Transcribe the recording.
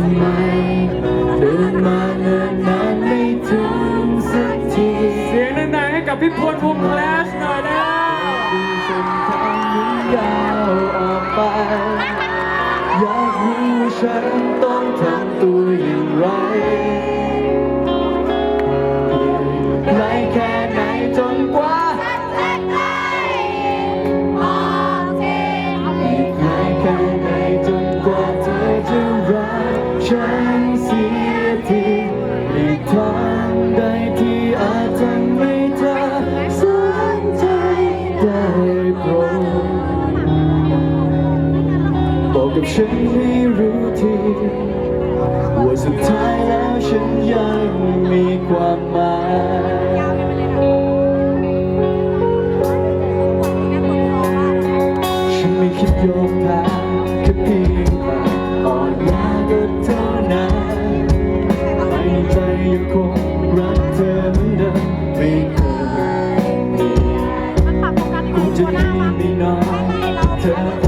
ทำไม เดินมาเนิ่นนานไม่ถึงสักทีเสียงหนักๆให้กับพี่พลวงแคลสหน่อยนะยาวออกไป อยากรู้ฉันต้องทำตัว แต่ฉันไม่รู้ทีว่าสุดท้ายแล้วฉันยังมีความหมายฉันมีคิดโยกแพ้แค่เพียงอ่อนแอก็เท่านั้นภายในใจยังคงรักเธอเหมือนเดิมไม่เคยเปลี่ยนคงจะมีไม่น้อยเธอ